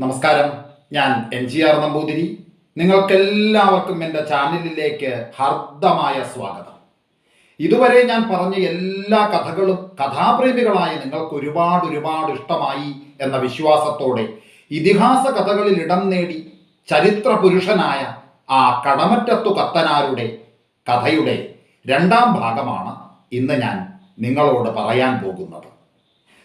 നമസ്കാരം. ഞാൻ N G R Namboothiri. നിങ്ങൾക്കെല്ലാവർക്കും എന്റെ ചാനലിലേക്ക് ഹർദ്ദമായ സ്വാഗതം. ഇതുവരെ ഞാൻ പറഞ്ഞ എല്ലാ കഥകളും കഥാപ്രേമികളായ നിങ്ങൾക്ക് ഒരുപാട് ഒരുപാട് ഇഷ്ടമായി എന്ന വിശ്വാസത്തോടെ ഇതിഹാസ കഥകളിൽ ഇടം നേടി ചരിത്ര പുരുഷനായ ആ കടമറ്റത്തു കത്തനാരുടെ കഥയുടെ രണ്ടാം ഭാഗമാണ് ഇന്ന് ഞാൻ നിങ്ങളോട് പറയാൻ പോകുന്നത്.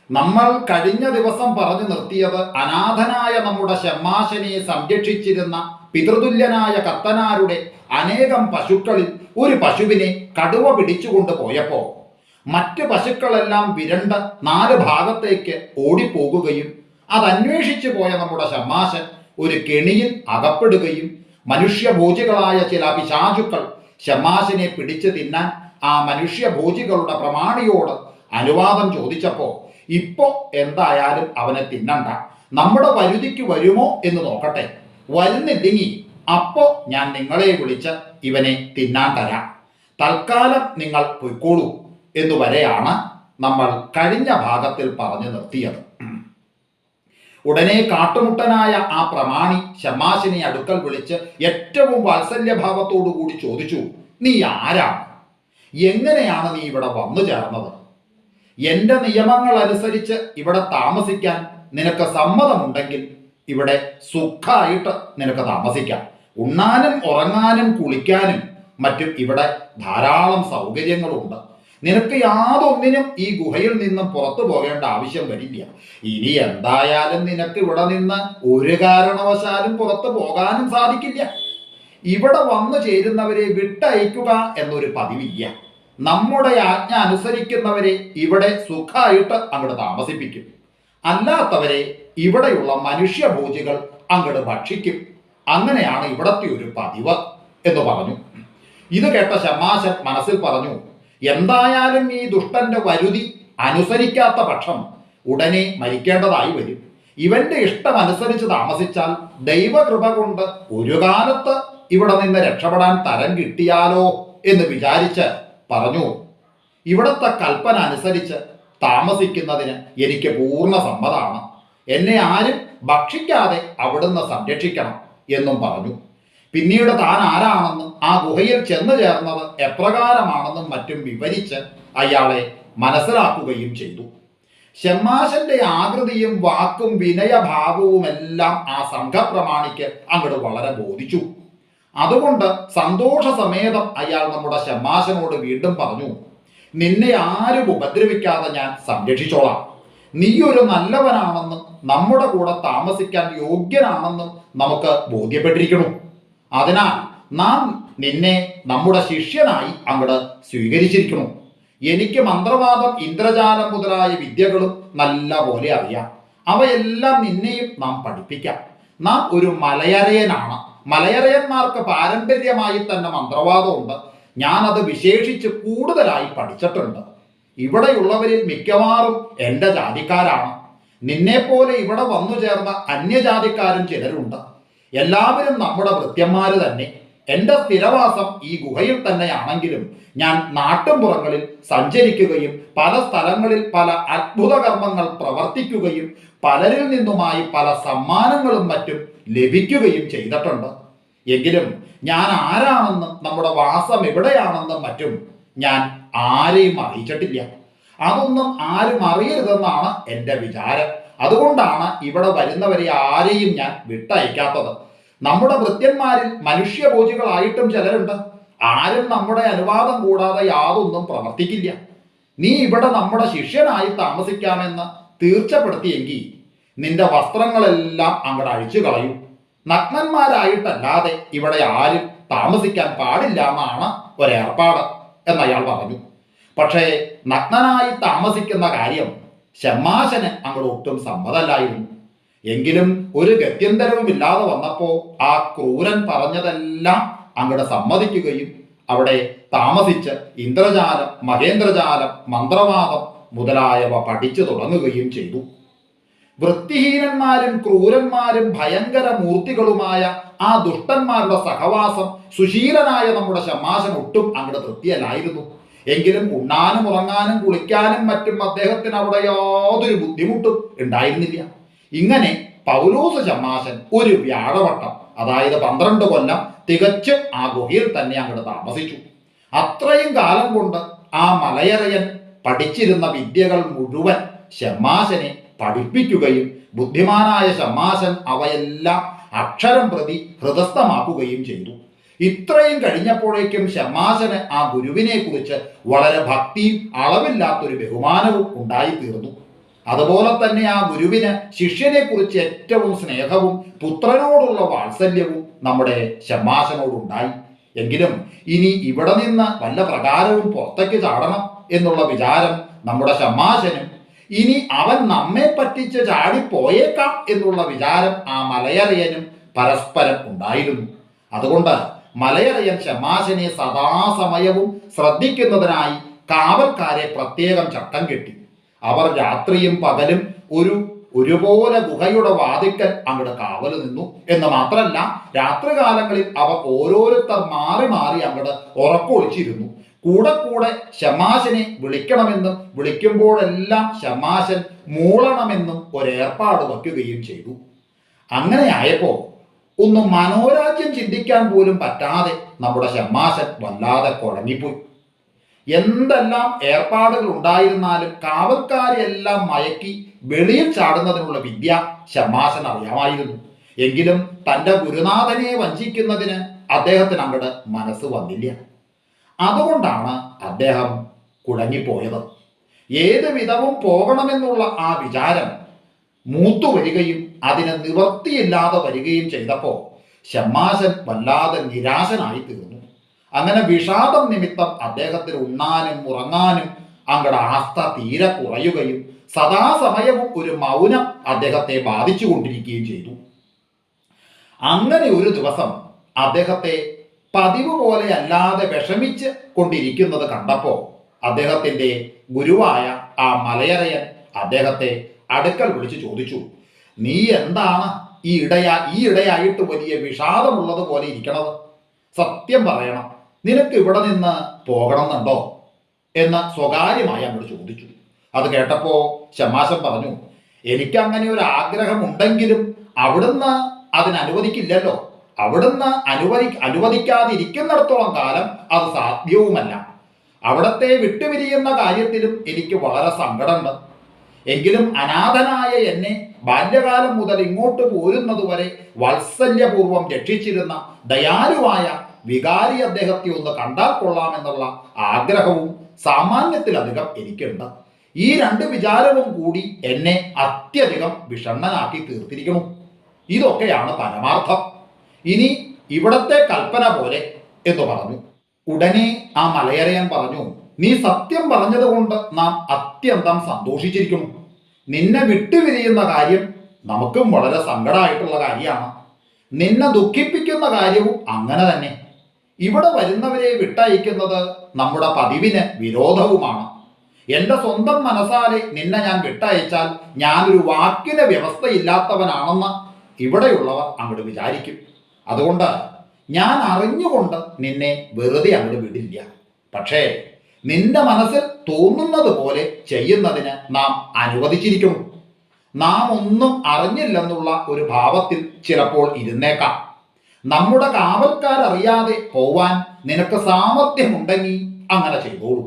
നമ്മൾ കഴിഞ്ഞ ദിവസം പറഞ്ഞു നിർത്തിയത് അനാഥനായ നമ്മുടെ ഷമ്മാശനെ സംരക്ഷിച്ചിരുന്ന പിതൃതുല്യനായ കത്തനാരുടെ അനേകം പശുക്കളിൽ ഒരു പശുവിനെ കടുവ പിടിച്ചുകൊണ്ട് പോയപ്പോ മറ്റ് പശുക്കളെല്ലാം വിരണ്ട് നാല് ഭാഗത്തേക്ക് ഓടിപ്പോകുകയും അതന്വേഷിച്ചു പോയ നമ്മുടെ ഷമ്മാശൻ ഒരു കെണിയിൽ അകപ്പെടുകയും മനുഷ്യഭോജികളായ ചില പിശാചുക്കൾ ഷമ്മാശനെ പിടിച്ചു തിന്നാൻ ആ മനുഷ്യഭോജികളുടെ പ്രമാണിയോട് അനുവാദം ചോദിച്ചപ്പോ ഇപ്പോ എന്തായാലും അവനെ തിന്നണ്ട. നമ്മുടെ വരുതിക്ക് വരുമോ എന്ന് നോക്കട്ടെ. വരുന്നില്ലെങ്കിൽ അപ്പോൾ ഞാൻ നിങ്ങളെ വിളിച്ച് ഇവനെ തിന്നാൻ തരാം. തൽക്കാലം നിങ്ങൾ പൊയ്ക്കോളൂ എന്നുവരെയാണ് നമ്മൾ കഴിഞ്ഞ ഭാഗത്തിൽ പറഞ്ഞു നിർത്തിയത്. ഉടനെ കാട്ടുമുട്ടനായ ആ പ്രമാണി ഷമാശിനെ അടുക്കൽ വിളിച്ച് ഏറ്റവും വാത്സല്യഭാവത്തോടു കൂടി ചോദിച്ചു നീ ആരാണ്? എങ്ങനെയാണ് നീ ഇവിടെ വന്നു ചേർന്നത്? എന്റെ നിയമങ്ങൾ അനുസരിച്ച് ഇവിടെ താമസിക്കാൻ നിനക്ക് സമ്മതമുണ്ടെങ്കിൽ ഇവിടെ സുഖമായിട്ട് നിനക്ക് താമസിക്കാം. ഉണ്ണാനും ഉറങ്ങാനും കുളിക്കാനും മറ്റും ഇവിടെ ധാരാളം സൗകര്യങ്ങളുണ്ട്. നിനക്ക് യാതൊന്നിനും ഈ ഗുഹയിൽ നിന്നും പുറത്തു പോകേണ്ട ആവശ്യം വരില്ല. ഇനി എന്തായാലും നിനക്ക് ഇവിടെ നിന്ന് ഒരു കാരണവശാലും പുറത്തു പോകാനും സാധിക്കില്ല. ഇവിടെ വന്നു ചേരുന്നവരെ വിട്ടയക്കുക എന്നൊരു പതിവില്ല. നമ്മുടെ ആജ്ഞ അനുസരിക്കുന്നവരെ ഇവിടെ സുഖമായിട്ട് അങ്ങോട്ട് താമസിപ്പിക്കും. അല്ലാത്തവരെ ഇവിടെയുള്ള മനുഷ്യഭോജികൾ അങ്ങോട്ട് ഭക്ഷിക്കും. അങ്ങനെയാണ് ഇവിടത്തെ ഒരു പതിവ് എന്ന് പറഞ്ഞു. ഇത് കേട്ട ശമാശൻ മനസ്സിൽ പറഞ്ഞു എന്തായാലും ഈ ദുഷ്ടന്റെ വരുതി അനുസരിക്കാത്ത പക്ഷം ഉടനെ മരിക്കേണ്ടതായി വരും. ഇവന്റെ ഇഷ്ടം അനുസരിച്ച് താമസിച്ചാൽ ദൈവകൃപ കൊണ്ട് ഒരു കാലത്ത് ഇവിടെ നിന്ന് രക്ഷപ്പെടാൻ തരം കിട്ടിയാലോ? എന്ന് വിചാരിച്ച് പറഞ്ഞു. ഇവിടത്തെ കൽപ്പന അനുസരിച്ച് താമസിക്കുന്നതിന് എനിക്ക് പൂർണ സമ്മതമാണ് എന്നെ ആരും ഭക്ഷിക്കാതെ അവിടുന്ന് സംരക്ഷിക്കണം എന്നും പറഞ്ഞു. പിന്നീട് താൻ ആരാണെന്നും ആ ഗുഹയിൽ ചെന്നു ചേർന്നത് എപ്രകാരമാണെന്നും മറ്റും വിവരിച്ച് അയാളെ മനസ്സിലാക്കുകയും ചെയ്തു. ഷമ്മാശന്റെ ആകൃതിയും വാക്കും വിനയഭാവവുമെല്ലാം ആ സംഘപ്രമാണിക്ക് അങ്ങോട്ട് വളരെ ബോധിച്ചു. അതുകൊണ്ട് സന്തോഷ സമേതം അയാൾ നമ്മുടെ ശമാശനോട് വീണ്ടും പറഞ്ഞു നിന്നെ ആരും ഉപദ്രവിക്കാതെ ഞാൻ സംരക്ഷിച്ചോളാം. നീ ഒരു നല്ലവനാണെന്നും നമ്മുടെ കൂടെ താമസിക്കാൻ യോഗ്യനാണെന്നും നമുക്ക് ബോധ്യപ്പെട്ടിരിക്കണം അതിനാൽ നാം നിന്നെ നമ്മുടെ ശിഷ്യനായി അങ്ങട് സ്വീകരിച്ചിരിക്കണം എനിക്ക് മന്ത്രവാദം ഇന്ദ്രജാലം മുതലായ വിദ്യകളും നല്ല പോലെ അറിയാം. അവയെല്ലാം നിന്നെയും നാം പഠിപ്പിക്കാം. നാം ഒരു മലയറയനാണ് മലയറയന്മാർക്ക് പാരമ്പര്യമായി തന്നെ മന്ത്രവാദമുണ്ട്. ഞാനത് വിശേഷിച്ച് കൂടുതലായി പഠിച്ചിട്ടുണ്ട്. ഇവിടെയുള്ളവരിൽ മിക്കവാറും എന്റെ ജാതിക്കാരാണ്. നിന്നെപ്പോലെ ഇവിടെ വന്നു ചേർന്ന അന്യജാതിക്കാരും ചിലരുണ്ട്. എല്ലാവരും നമ്മുടെ ഭൃത്യന്മാര് തന്നെ. എന്റെ സ്ഥിരവാസം ഈ ഗുഹയിൽ തന്നെയാണെങ്കിലും ഞാൻ നാട്ടുംപുറങ്ങളിൽ സഞ്ചരിക്കുകയും പല സ്ഥലങ്ങളിൽ പല അത്ഭുത കർമ്മങ്ങൾ പ്രവർത്തിക്കുകയും പലരിൽ നിന്നുമായി പല സമ്മാനങ്ങളും മറ്റും ലഭിക്കുകയും ചെയ്തിട്ടുണ്ട്. എങ്കിലും ഞാൻ ആരാണെന്നും നമ്മുടെ വാസം എവിടെയാണെന്നും മറ്റും ഞാൻ ആരെയും അറിയിച്ചിട്ടില്ല. അതൊന്നും ആരും അറിയരുതെന്നാണ് എന്റെ വിചാരം. അതുകൊണ്ടാണ് ഇവിടെ വരുന്നവരെ ആരെയും ഞാൻ വിട്ടയക്കാത്തത്. നമ്മുടെ വൃത്യന്മാരിൽ മനുഷ്യഭോജികളായിട്ടും ചിലരുണ്ട്. ആരും നമ്മുടെ അനുവാദം കൂടാതെ യാതൊന്നും പ്രവർത്തിക്കില്ല. നീ ഇവിടെ നമ്മുടെ ശിഷ്യനായി താമസിക്കാമെന്ന് തീർച്ചപ്പെടുത്തിയെങ്കിൽ നിന്റെ വസ്ത്രങ്ങളെല്ലാം അങ്ങോട്ട് അഴിച്ചു കളയും. നഗ്നന്മാരായിട്ടല്ലാതെ ഇവിടെ ആരും താമസിക്കാൻ പാടില്ല എന്നാണ് ഒരേർപ്പാട് എന്നയാൾ പറഞ്ഞു. പക്ഷേ നഗ്നനായി താമസിക്കുന്ന കാര്യം ഷമ്മാശന് അങ്ങോട്ട് ഒട്ടും സമ്മതല്ലായിരുന്നു എങ്കിലും ഒരു ഗത്യന്തരവും ഇല്ലാതെ വന്നപ്പോ ആ ക്രൂരൻ പറഞ്ഞതെല്ലാം അങ്ങോട്ട് സമ്മതിക്കുകയും അവിടെ താമസിച്ച് ഇന്ദ്രജാലം മഹേന്ദ്രജാലം മന്ത്രവാദം മുതലായവ പഠിച്ചു തുടങ്ങുകയും ചെയ്തു. വൃത്തിഹീനന്മാരും ക്രൂരന്മാരും ഭയങ്കര മൂർത്തികളുമായ ആ ദുഷ്ടന്മാരുടെ സഹവാസം സുശീലനായ നമ്മുടെ ശമാശൻ ഒട്ടും അങ്ങോട്ട് തൃപ്തിയല്ലായിരുന്നു. എങ്കിലും ഉണ്ണാനും ഉറങ്ങാനും കുളിക്കാനും മറ്റും അദ്ദേഹത്തിന് അവിടെ യാതൊരു ബുദ്ധിമുട്ടും ഉണ്ടായിരുന്നില്ല. ഇങ്ങനെ പൗലോസ് ചമ്മാശൻ ഒരു വ്യാഴവട്ടം അതായത് പന്ത്രണ്ട് കൊല്ലം തികച്ചും ആ ഗുഹയിൽ തന്നെ അങ്ങോട്ട് താമസിച്ചു. അത്രയും കാലം കൊണ്ട് ആ മലയറയൻ പഠിച്ചിരുന്ന വിദ്യകൾ മുഴുവൻ ഷമ്മാശനെ പഠിപ്പിക്കുകയും ബുദ്ധിമാനായ ഷമ്മാശൻ അവയെല്ലാം അക്ഷരം പ്രതി ഹൃദസ്ഥമാക്കുകയും ചെയ്തു. ഇത്രയും കഴിഞ്ഞപ്പോഴേക്കും ഷമ്മാശന് ആ ഗുരുവിനെ കുറിച്ച് വളരെ ഭക്തിയും അളവില്ലാത്തൊരു ബഹുമാനവും ഉണ്ടായിത്തീർന്നു. അതുപോലെ തന്നെ ആ ഗുരുവിന് ശിഷ്യനെ കുറിച്ച് ഏറ്റവും സ്നേഹവും പുത്രനോടുള്ള വാത്സല്യവും നമ്മുടെ ഷമ്മാശനോടുണ്ടായി എങ്കിലും ഇനി ഇവിടെ നിന്ന് വല്ല പ്രകാരവും പുറത്തേക്ക് ചാടണം എന്നുള്ള വിചാരം നമ്മുടെ ഷമ്മാശനും ഇനി അവൻ നമ്മെ പറ്റിച്ച് ചാടിപ്പോയേക്കാം എന്നുള്ള വിചാരം ആ മലയറിയനും പരസ്പരം ഉണ്ടായിരുന്നു. അതുകൊണ്ട് മലയറിയൻ ഷമാശനെ സദാസമയവും ശ്രദ്ധിക്കുന്നതിനായി കാവൽക്കാരെ പ്രത്യേകം ചട്ടം കെട്ടി. അവർ രാത്രിയും പകലും ഒരു ഒരുപോലെ ഗുഹയുടെ വാതിക്കൽ അങ്ങോട്ട് കാവൽ നിന്നു. എന്ന് മാത്രമല്ല രാത്രികാലങ്ങളിൽ അവർ ഓരോരുത്തർ മാറി മാറി അങ്ങോട്ട് ഉറക്കൊളിച്ചിരുന്നു കൂടെ കൂടെ ശമാശനെ വിളിക്കണമെന്നും വിളിക്കുമ്പോഴെല്ലാം ശമാശൻ മൂളണമെന്നും ഒരേർപ്പാട് വയ്ക്കുകയും ചെയ്തു. അങ്ങനെ ആയപ്പോ ഒന്ന് മനോരാജ്യം ചിന്തിക്കാൻ പോലും പറ്റാതെ നമ്മുടെ ശമാശൻ വല്ലാതെ കുഴങ്ങിപ്പോയി. എന്തെല്ലാം ഏർപ്പാടുകൾ ഉണ്ടായിരുന്നാലും കാവൽക്കാരെല്ലാം മയക്കി വെളിയിൽ ചാടുന്നതിനുള്ള വിദ്യ ശമാശൻ അറിയാമായിരുന്നു. എങ്കിലും തന്റെ ഗുരുനാഥനെ വഞ്ചിക്കുന്നതിന് അദ്ദേഹത്തിന് അങ്ങോട്ട് മനസ്സ് വന്നില്ല. അതുകൊണ്ടാണ് അദ്ദേഹം കുഴങ്ങിപ്പോയത് ഏത് വിധവും പോകണമെന്നുള്ള ആ വിചാരം മൂത്തു വരികയും അതിന് നിവർത്തിയില്ലാതെ വരികയും ചെയ്തപ്പോൾ ഷമ്മാശൻ വല്ലാതെ നിരാശനായി തീർന്നു അങ്ങനെ വിഷാദം നിമിത്തം അദ്ദേഹത്തിന് ഉണ്ണാനും ഉറങ്ങാനും അങ്ങടെ ആസ്ഥ തീരെ കുറയുകയും സദാസമയവും ഒരു മൗനം അദ്ദേഹത്തെ ബാധിച്ചു കൊണ്ടിരിക്കുകയും ചെയ്തു. അങ്ങനെ ഒരു ദിവസം അദ്ദേഹത്തെ പതിവ് പോലെ അല്ലാതെ വിഷമിച്ച് കൊണ്ടിരിക്കുന്നത് കണ്ടപ്പോൾ അദ്ദേഹത്തിന്റെ ഗുരുവായ ആ മലയറയൻ അദ്ദേഹത്തെ അടുക്കൽ വിളിച്ചു ചോദിച്ചു നീ എന്താണ് ഈ ഇടയാ ഈ ഇടയായിട്ട് വലിയ വിഷാദമുള്ളത് പോലെ ഇരിക്കണത്? സത്യം പറയണം. നിനക്ക് ഇവിടെ നിന്ന് പോകണമെന്നുണ്ടോ? എന്ന് സ്വകാര്യമായി അങ്ങോട്ട് ചോദിച്ചു. അത് കേട്ടപ്പോ ശമാശം പറഞ്ഞു എനിക്ക് അങ്ങനെ ഒരു ആഗ്രഹം ഉണ്ടെങ്കിലും അവിടുന്ന് അതിന് അനുവദിക്കില്ലല്ലോ. അവിടുന്ന് അനുവദി അനുവദിക്കാതിരിക്കുന്നിടത്തോളം കാലം അത് സാധ്യവുമല്ല. അവിടത്തെ വിട്ടുപിരിയുന്ന കാര്യത്തിലും എനിക്ക് വളരെ സങ്കടമുണ്ട്. എങ്കിലും അനാഥനായ എന്നെ ബാല്യകാലം മുതൽ ഇങ്ങോട്ട് പോരുന്നതുവരെ വാത്സല്യപൂർവം രക്ഷിച്ചിരുന്ന ദയാലുവായ വികാരി അദ്ദേഹത്തെ ഒന്ന് കണ്ടാൽ കൊള്ളാം കൊള്ളാമെന്നുള്ള ആഗ്രഹവും സാമാന്യത്തിലധികം എനിക്കുണ്ട്. ഈ രണ്ട് വിചാരവും കൂടി എന്നെ അത്യധികം വിഷണ്ണനാക്കി തീർത്തിരിക്കുന്നു. ഇതൊക്കെയാണ് പരമാർത്ഥം. ഇനി ഇവിടത്തെ കൽപ്പന പോലെ എന്ന് പറഞ്ഞു. ഉടനെ ആ മലയരയൻ പറഞ്ഞു നീ സത്യം പറഞ്ഞതുകൊണ്ട് നാം അത്യന്തം സന്തോഷിച്ചിരിക്കുന്നു. നിന്നെ വിട്ടുപിരിയുന്ന കാര്യം നമുക്കും വളരെ സങ്കടമായിട്ടുള്ള കാര്യമാണ്. നിന്നെ ദുഃഖിപ്പിക്കുന്ന കാര്യവും അങ്ങനെ തന്നെ. ഇവിടെ വരുന്നവരെ വിട്ടയക്കുന്നത് നമ്മുടെ പതിവിന് വിരോധവുമാണ്. എന്റെ സ്വന്തം മനസ്സാലെ നിന്നെ ഞാൻ വിട്ടയച്ചാൽ ഞാനൊരു വാക്കിന് വ്യവസ്ഥയില്ലാത്തവനാണെന്ന് ഇവിടെയുള്ളവർ അങ്ങോട്ട് വിചാരിക്കും. അതുകൊണ്ട് ഞാൻ അറിഞ്ഞുകൊണ്ട് നിന്നെ വെറുതെ അങ്ങോട്ട് വിടില്ല. പക്ഷേ നിന്റെ മനസ്സിൽ തോന്നുന്നത് പോലെ ചെയ്യുന്നതിന് നാം അനുവദിച്ചിരിക്കുന്നു. നാം ഒന്നും അറിഞ്ഞില്ലെന്നുള്ള ഒരു ഭാവത്തിൽ ചിലപ്പോൾ ഇരുന്നേക്കാം. നമ്മുടെ കാവൽക്കാരറിയാതെ പോവാൻ നിനക്ക് സാമർഥ്യമുണ്ടെങ്കിൽ അങ്ങനെ ചെയ്തോളൂ.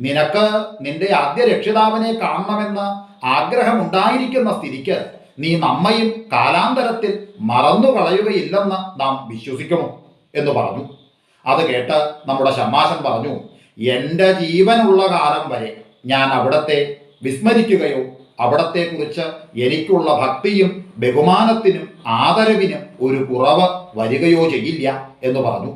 നിനക്ക് നിന്റെ ആദ്യ രക്ഷിതാവിനെ കാണണമെന്ന് ആഗ്രഹമുണ്ടായിരിക്കുന്ന സ്ഥിതിക്ക് നീ നമ്മയും കാലാന്തരത്തിൽ മറന്നു കളയുകയില്ലെന്ന് നാം വിശ്വസിക്കണം എന്ന് പറഞ്ഞു. അത് കേട്ട് നമ്മുടെ ശമാശൻ പറഞ്ഞു എന്റെ ജീവനുള്ള കാലം വരെ ഞാൻ അവിടത്തെ വിസ്മരിക്കുകയോ അവിടത്തെക്കുറിച്ച് എനിക്കുള്ള ഭക്തിയും ബഹുമാനത്തിനും ആദരവിനും ഒരു കുറവ് വരികയോ ചെയ്യില്ല എന്ന് പറഞ്ഞു.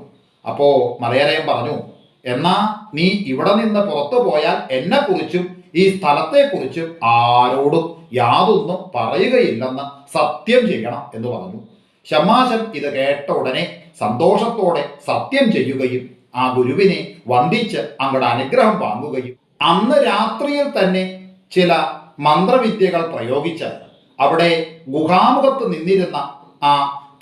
അപ്പോ മലയരയൻ പറഞ്ഞു എന്നാ നീ ഇവിടെ നിന്ന് പുറത്തു പോയാൽ എന്നെ എന്നെക്കുറിച്ചും ഈ സ്ഥലത്തെക്കുറിച്ചും ആരോടും യാതൊന്നും പറയുകയില്ലെന്ന് സത്യം ചെയ്യണം എന്ന് പറഞ്ഞു. ഷമാശൻ ഇത് കേട്ട ഉടനെ സന്തോഷത്തോടെ സത്യം ചെയ്യുകയും ആ ഗുരുവിനെ വന്ദിച്ച് അങ്ങടെ അനുഗ്രഹം വാങ്ങുകയും അന്ന് രാത്രിയിൽ തന്നെ ചില മന്ത്രവിദ്യകൾ പ്രയോഗിച്ച് അവിടെ ഗുഹാമുഖത്ത് നിന്നിരുന്ന ആ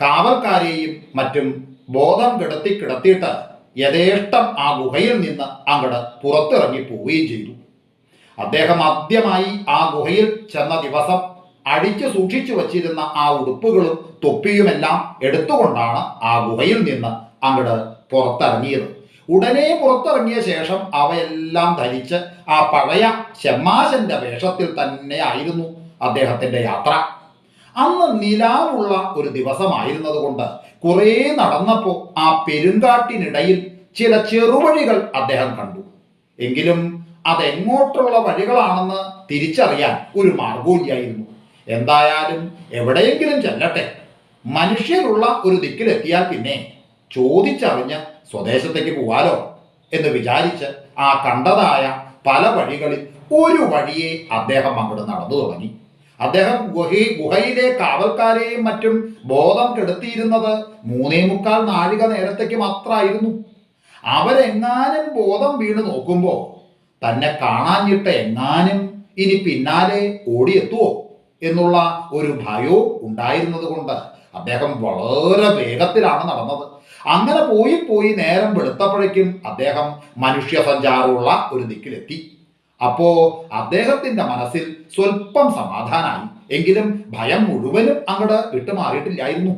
കാവൽക്കാരെയും മറ്റും ബോധം കിടത്തി കിടത്തിയിട്ട് യഥേഷ്ടം ആ ഗുഹയിൽ നിന്ന് അങ്ങട് പുറത്തിറങ്ങി പോവുകയും ചെയ്തു. അദ്ദേഹം ആദ്യമായി ആ ഗുഹയിൽ ചെന്ന ദിവസം അടിച്ചു സൂക്ഷിച്ചു വച്ചിരുന്ന ആ ഉടുപ്പുകളും തൊപ്പിയുമെല്ലാം എടുത്തുകൊണ്ടാണ് ആ ഗുഹയിൽ നിന്ന് അങ്ങട് പുറത്തിറങ്ങിയത്. ഉടനെ പുറത്തിറങ്ങിയ ശേഷം അവയെല്ലാം ധരിച്ച് ആ പഴയ ഷെമ്മാശന്റെ വേഷത്തിൽ തന്നെ ആയിരുന്നു അദ്ദേഹത്തിന്റെ യാത്ര. അന്ന് നിലാവുള്ള ഒരു ദിവസമായിരുന്നതുകൊണ്ട് കുറെ നടന്നപ്പോൾ ആ പെരുങ്കാട്ടിനിടയിൽ ചില ചെറുവഴികൾ അദ്ദേഹം കണ്ടു. എങ്കിലും അതെങ്ങോട്ടുള്ള വഴികളാണെന്ന് തിരിച്ചറിയാൻ ഒരു മാർഗവുമില്ലായിരുന്നു. എന്തായാലും എവിടെയെങ്കിലും ചെല്ലട്ടെ. മനുഷ്യരുള്ള ഒരു ദിക്കിലെത്തിയാൽ പിന്നെ ചോദിച്ചറിഞ്ഞ് സ്വദേശത്തേക്ക് പോവാലോ എന്ന് വിചാരിച്ച് ആ കണ്ടതായ പല വഴികളിൽ ഒരു വഴിയെ അദ്ദേഹം അങ്ങോട്ട് നടന്നു തുടങ്ങി. അദ്ദേഹം ഗുഹി ഗുഹയിലെ കാവൽക്കാരെയും മറ്റും ബോധം കെടുത്തിയിരുന്നത് മൂന്നേ മുക്കാൽ നാഴിക നേരത്തേക്ക് മാത്രമായിരുന്നു. അവരെങ്ങാനും ബോധം വീണ് നോക്കുമ്പോൾ തന്നെ കാണാഞ്ഞിട്ട് എങ്ങാനും ഇനി പിന്നാലെ ഓടിയെത്തുവോ എന്നുള്ള ഒരു ഭയവും ഉണ്ടായിരുന്നത് കൊണ്ട് അദ്ദേഹം വളരെ വേഗത്തിലാണ് നടന്നത്. അങ്ങനെ പോയി പോയി നേരം വെളുത്തപ്പോഴേക്കും അദ്ദേഹം മനുഷ്യ സഞ്ചാരമുള്ള ഒരു ദിക്കിലെത്തി. അപ്പോ അദ്ദേഹത്തിന്റെ മനസ്സിൽ സ്വല്പം സമാധാനമായി എങ്കിലും ഭയം മുഴുവനും അങ്ങോട്ട് വിട്ടുമാറിയിട്ടില്ലായിരുന്നു.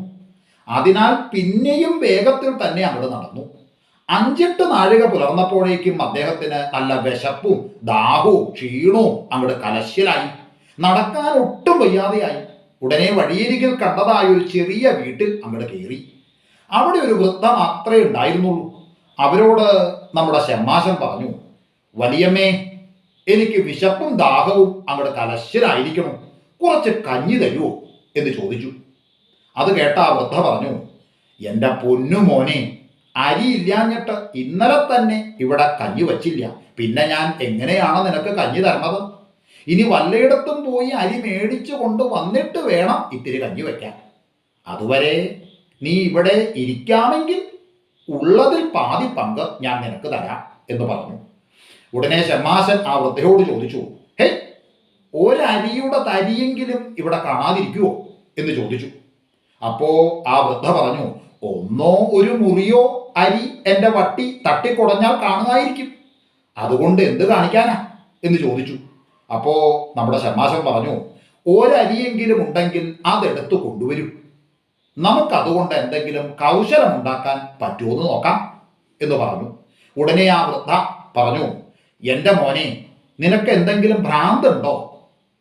അതിനാൽ പിന്നെയും വേഗത്തിൽ തന്നെ അങ്ങോട്ട് നടന്നു. അഞ്ചെട്ട് നാഴിക പുലർന്നപ്പോഴേക്കും അദ്ദേഹത്തിന് നല്ല വിശപ്പും ദാഹവും ക്ഷീണവും അങ്ങോട്ട് കലശിലായി. നടക്കാൻ ഒട്ടും വയ്യാതെയായി. ഉടനെ വഴിയരികിൽ കണ്ടതായ ഒരു ചെറിയ വീട്ടിൽ അങ്ങോട്ട് കയറി. അവിടെ ഒരു വൃദ്ധ മാത്രമേ ഉണ്ടായിരുന്നുള്ളൂ. അവരോട് നമ്മുടെ ഷമ്മാശൻ പറഞ്ഞു വലിയമ്മേ എനിക്ക് വിശപ്പും ദാഹവും അങ്ങോട്ട് കലശ്യലായിരിക്കണം കുറച്ച് കഞ്ഞി തരുമോ എന്ന് ചോദിച്ചു. അത് കേട്ട ആ വൃദ്ധ പറഞ്ഞു എന്റെ പൊന്നു മോനെ അരി ഇല്ലാഞ്ഞിട്ട് ഇന്നലെ തന്നെ ഇവിടെ കഞ്ഞി വച്ചില്ല. പിന്നെ ഞാൻ എങ്ങനെയാണ് നിനക്ക് കഞ്ഞി തരണത്? ഇനി വല്ലയിടത്തും പോയി അരി മേടിച്ചു കൊണ്ട് വന്നിട്ട് വേണം ഇത്തിരി കഞ്ഞി വയ്ക്കാൻ. അതുവരെ നീ ഇവിടെ ഇരിക്കാമെങ്കിൽ ഉള്ളതിൽ പാതി പങ്ക് ഞാൻ നിനക്ക് തരാം എന്ന് പറഞ്ഞു. ഉടനെ ഷമ്മാശൻ ആ വൃദ്ധയോട് ചോദിച്ചു ഹേ ഒരരിയുടെ തരിയെങ്കിലും ഇവിടെ കാണാതിരിക്കുവോ? എന്ന് ചോദിച്ചു. അപ്പോ ആ വൃദ്ധ പറഞ്ഞു ഒന്നോ ഒരു മുറിയോ അരി എന്റെ വട്ടി തട്ടിക്കുടഞ്ഞാൽ കാണുമായിരിക്കും അതുകൊണ്ട് എന്ത് കാണിക്കാനാ? എന്ന് ചോദിച്ചു. അപ്പോ നമ്മുടെ ഷമ്മാശൻ പറഞ്ഞു ഒരരിയെങ്കിലും ഉണ്ടെങ്കിൽ അതെടുത്ത് കൊണ്ടുവരും. നമുക്കതുകൊണ്ട് എന്തെങ്കിലും കൗശലം ഉണ്ടാക്കാൻ പറ്റുമോ എന്ന് നോക്കാം എന്ന് പറഞ്ഞു. ഉടനെ ആ വൃദ്ധ പറഞ്ഞു എന്റെ മോനെ നിനക്ക് എന്തെങ്കിലും ഭ്രാന്തുണ്ടോ?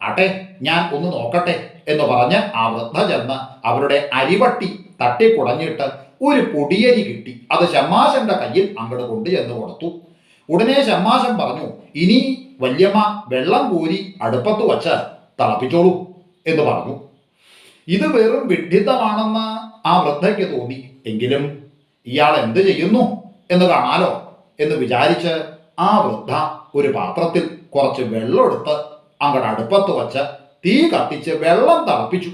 ആട്ടെ ഞാൻ ഒന്ന് നോക്കട്ടെ എന്ന് പറഞ്ഞ് ആ വൃദ്ധ ചെന്ന് അവരുടെ അരിവട്ടി തട്ടിക്കുടഞ്ഞിട്ട് ഒരു പൊടിയരി കിട്ടി. അത് ഷമ്മാശന്റെ കയ്യിൽ അങ്ങോട്ട് കൊണ്ടു ചെന്ന് കൊടുത്തു. ഉടനെ ഷമ്മാശൻ പറഞ്ഞു ഇനി വല്യമ്മ വെള്ളം കോരി അടുപ്പത്ത് വച്ച് തിളപ്പിച്ചോളൂ എന്ന് പറഞ്ഞു. ഇത് വെറും വിഡ്ഢിത്തമാണെന്ന് ആ വൃദ്ധയ്ക്ക് തോന്നി. എങ്കിലും ഇയാൾ എന്ത് ചെയ്യുന്നു എന്ന് കാണാലോ എന്ന് വിചാരിച്ച് ആ വൃദ്ധ ഒരു പാത്രത്തിൽ കുറച്ച് വെള്ളം എടുത്ത് അങ്ങോട്ട് അടുപ്പത്ത് വച്ച് തീ കത്തിച്ച് വെള്ളം തിളപ്പിച്ചു.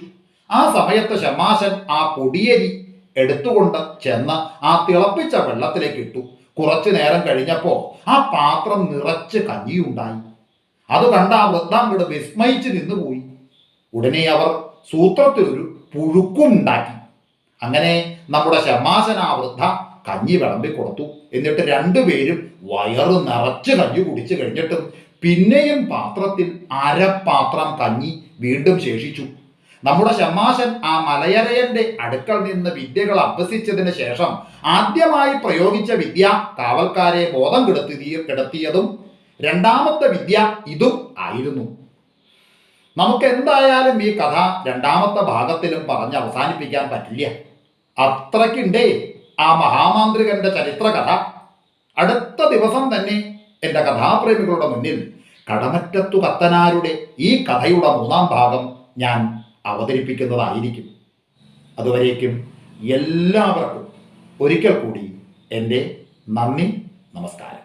ആ സമയത്ത് ഷമാശൻ ആ പൊടിയരി എടുത്തുകൊണ്ട് ചെന്ന് ആ തിളപ്പിച്ച വെള്ളത്തിലേക്ക് ഇട്ടു. കുറച്ചു നേരം കഴിഞ്ഞപ്പോൾ ആ പാത്രം നിറച്ച് കഞ്ഞിയുണ്ടായി. അത് കണ്ട ആ വൃദ്ധ അങ്ങോട്ട് വിസ്മയിച്ച് നിന്നുപോയി. ഉടനെ അവർ സൂത്രത്തിലൊരു ഒരു പുഴുക്കുണ്ടാക്കി. അങ്ങനെ നമ്മുടെ ശമാശനാവൃദ്ധ കഞ്ഞി വിളമ്പി കൊടുത്തു. എന്നിട്ട് രണ്ടുപേരും വയറ് നിറച്ച് കഞ്ഞി കുടിച്ചു കഴിഞ്ഞിട്ടും പിന്നെയും പാത്രത്തിൽ അരപ്പാത്രം കഞ്ഞി വീണ്ടും ശേഷിച്ചു. നമ്മുടെ ശമാശൻ ആ മലയരയന്റെ അടുക്കൽ നിന്ന് വിദ്യകൾ അഭ്യസിച്ചതിന് ശേഷം ആദ്യമായി പ്രയോഗിച്ച വിദ്യ കാവൽക്കാരെ ബോധം കെടുത്തി കിടത്തിയതും രണ്ടാമത്തെ വിദ്യ ഇതും ആയിരുന്നു. നമുക്ക് എന്തായാലും ഈ കഥ രണ്ടാമത്തെ ഭാഗത്തിലും പറഞ്ഞ് അവസാനിപ്പിക്കാൻ പറ്റില്ല. അത്രയ്ക്കുണ്ടേ ആ മഹാമാന്ത്രികന്റെ ചരിത്ര കഥ അടുത്ത ദിവസം തന്നെ എന്റെ കഥാപ്രേമികളുടെ മുന്നിൽ കടമറ്റത്തു കത്തനാരുടെ ഈ കഥയുടെ മൂന്നാം ഭാഗം ഞാൻ അവതരിപ്പിക്കുന്നതായിരിക്കും. അതുവരേക്കും എല്ലാവർക്കും ഒരിക്കൽ കൂടി എന്റെ നന്ദി നമസ്കാരം.